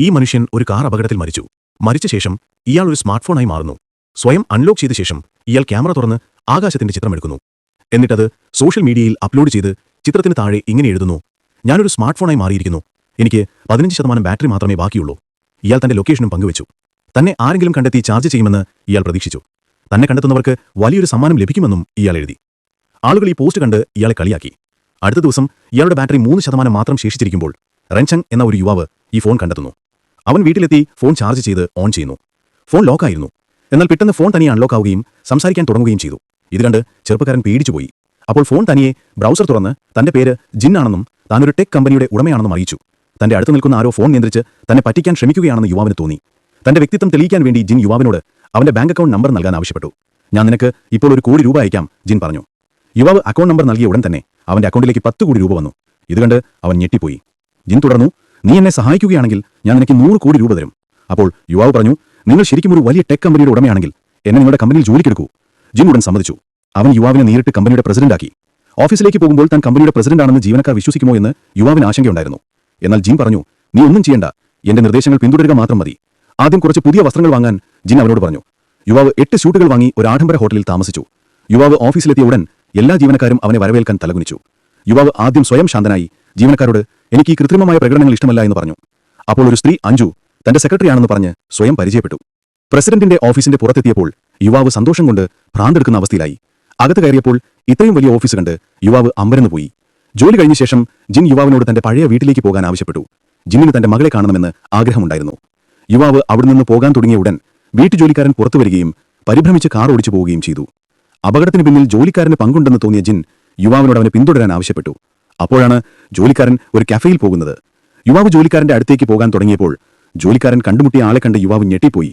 ഈ മനുഷ്യൻ ഒരു കാർ അപകടത്തിൽ മരിച്ചു. മരിച്ച ശേഷം ഇയാൾ ഒരു സ്മാർട്ട് ഫോണായി മാറുന്നു. സ്വയം അൺലോക്ക് ചെയ്ത ശേഷം ഇയാൾ ക്യാമറ തുറന്ന് ആകാശത്തിന്റെ ചിത്രമെടുക്കുന്നു എന്നിട്ടത് സോഷ്യൽ മീഡിയയിൽ അപ്ലോഡ് ചെയ്ത് ചിത്രത്തിന് താഴെ ഇങ്ങനെ എഴുതുന്നു. ഞാനൊരു സ്മാർട്ട് ഫോണായി മാറിയിരിക്കുന്നു. എനിക്ക് പതിനഞ്ച് ശതമാനം ബാറ്ററി മാത്രമേ ബാക്കിയുള്ളൂ. ഇയാൾ തന്റെ ലൊക്കേഷനും പങ്കുവച്ചു. തന്നെ ആരെങ്കിലും കണ്ടെത്തി ചാർജ് ചെയ്യുമെന്ന് ഇയാൾ പ്രതീക്ഷിച്ചു. തന്നെ കണ്ടെത്തുന്നവർക്ക് വലിയൊരു സമ്മാനം ലഭിക്കുമെന്നും ഇയാൾ എഴുതി. ആളുകൾ ഈ പോസ്റ്റ് കണ്ട് ഇയാളെ കളിയാക്കി. അടുത്ത ദിവസം ഇയാളുടെ ബാറ്ററി മൂന്ന് ശതമാനം മാത്രം ശേഷിച്ചിരിക്കുമ്പോൾ റെൻചങ് എന്ന ഒരു യുവാവ് ഈ ഫോൺ കണ്ടെത്തുന്നു. അവൻ വീട്ടിലെത്തി ഫോൺ ചാർജ് ചെയ്ത് ഓൺ ചെയ്യുന്നു. ഫോൺ ലോക്കായിരുന്നു എന്നാൽ പെട്ടെന്ന് ഫോൺ തനിയെ അൺലോക്ക് ആവുകയും സംസാരിക്കാൻ തുടങ്ങുകയും ചെയ്തു. ഇത് കണ്ട് ചെറുപ്പക്കാരൻ പേടിച്ചുപോയി അപ്പോൾ ഫോൺ തനിയെ ബ്രൗസർ തുറന്ന് തന്റെ പേര് ജിന്നാണെന്നും താനൊരു ടെക് കമ്പനിയുടെ ഉടമയാണെന്നും അറിയിച്ചു. തന്റെ അടുത്ത് നിൽക്കുന്ന ആരോ ഫോൺ നിയന്ത്രിച്ച് തന്നെ പറ്റിക്കാൻ ശ്രമിക്കുകയാണെന്ന് യുവാവിന് തോന്നി. തന്റെ വ്യക്തിത്വം തെളിയിക്കാൻ വേണ്ടി ജിൻ യുവാവിനോട് അവന്റെ ബാങ്ക് അക്കൗണ്ട് നമ്പർ നൽകാൻ ആവശ്യപ്പെട്ടു. ഞാൻ നിനക്ക് ഇപ്പോൾ ഒരു കോടി രൂപ അയക്കാം ജിൻ പറഞ്ഞു. യുവാവ് അക്കൗണ്ട് നമ്പർ നൽകിയ ഉടൻ തന്നെ അവന്റെ അക്കൗണ്ടിലേക്ക് പത്ത് കോടി രൂപ വന്നു. ഇത് കണ്ട് അവൻ ഞെട്ടിപ്പോയി. ജിൻ തുടർന്നു നീ എന്നെ സഹായിക്കുകയാണെങ്കിൽ ഞാൻ നിനക്ക് നൂറ് കോടി രൂപ തരും. അപ്പോൾ യുവാവ് പറഞ്ഞു നിങ്ങൾ ശരിക്കും ഒരു വലിയ ടെക് കമ്പനിയുടെ ഉടമയാണെങ്കിൽ എന്നെ നിങ്ങളുടെ കമ്പനിയിൽ ജോലിക്കെടുക്കൂ ജിൻ ഉടൻ സമ്മതിച്ചു. അവൻ യുവാവിനെ നേരിട്ട് കമ്പനിയുടെ പ്രസിഡന്റാക്കി ഓഫീസിലേക്ക് പോകുമ്പോൾ താൻ കമ്പനിയുടെ പ്രസിഡന്റാണെന്ന് ജീവനക്കാർ വിശ്വസിക്കുമോ എന്ന് യുവാവിന് ആശങ്കയുണ്ടായിരുന്നു. എന്നാൽ ജിൻ പറഞ്ഞു നീ ഒന്നും ചെയ്യേണ്ട. എന്റെ നിർദ്ദേശങ്ങൾ പിന്തുടരുക മാത്രം മതി. ആദ്യം കുറച്ച് പുതിയ വസ്ത്രങ്ങൾ വാങ്ങാൻ ജിൻ അവനോട് പറഞ്ഞു. യുവാവ് എട്ട് സ്യൂട്ടുകൾ വാങ്ങി ഒരു ആഡംബര ഹോട്ടലിൽ താമസിച്ചു. യുവാവ് ഓഫീസിലെത്തിയ ഉടൻ എല്ലാ ജീവനക്കാരും അവനെ വരവേൽക്കാൻ തലകുനിച്ചു. യുവാവ് ആദ്യം സ്വയം ശാന്തനായി ജീവനക്കാരോട് എനിക്ക് ഈ കൃത്രിമമായ പ്രകടനങ്ങൾ ഇഷ്ടമല്ല എന്ന് പറഞ്ഞു. അപ്പോൾ ഒരു സ്ത്രീ അഞ്ജു തന്റെ സെക്രട്ടറിയാണെന്ന് പറഞ്ഞ് സ്വയം പരിചയപ്പെട്ടു. പ്രസിഡന്റിന്റെ ഓഫീസിന്റെ പുറത്തെത്തിയപ്പോൾ യുവാവ് സന്തോഷം കൊണ്ട് ഭ്രാന്തെടുക്കുന്ന അവസ്ഥയിലായി. അകത്ത് കയറിയപ്പോൾ ഇത്രയും വലിയ ഓഫീസ് കണ്ട് യുവാവ് അമ്പരന്ന് പോയി. ജോലി കഴിഞ്ഞ ശേഷം ജിൻ യുവാവിനോട് തന്റെ പഴയ വീട്ടിലേക്ക് പോകാൻ ആവശ്യപ്പെട്ടു. ജിന്നിന് തന്റെ മകളെ കാണണമെന്ന് ആഗ്രഹമുണ്ടായിരുന്നു. യുവാവ് അവിടെ നിന്ന് പോകാൻ തുടങ്ങിയ ഉടൻ വീട്ടുജോലിക്കാരൻ പുറത്തു വരികയും പരിഭ്രമിച്ച് കാർ ഓടിച്ചു പോവുകയും ചെയ്തു. അപകടത്തിന് പിന്നിൽ ജോലിക്കാരന് പങ്കുണ്ടെന്ന് തോന്നിയ ജിൻ യുവാവിനോട് അവനെ പിന്തുടരാൻ ആവശ്യപ്പെട്ടു. അപ്പോഴാണ് ജോലിക്കാരൻ ഒരു കഫേയിൽ പോകുന്നത്. യുവാവ് ജോലിക്കാരന്റെ അടുത്തേക്ക് പോകാൻ തുടങ്ങിയപ്പോൾ ജോലിക്കാരൻ കണ്ടുമുട്ടിയ ആളെ കണ്ട് യുവാവ് ഞെട്ടിപ്പോയി.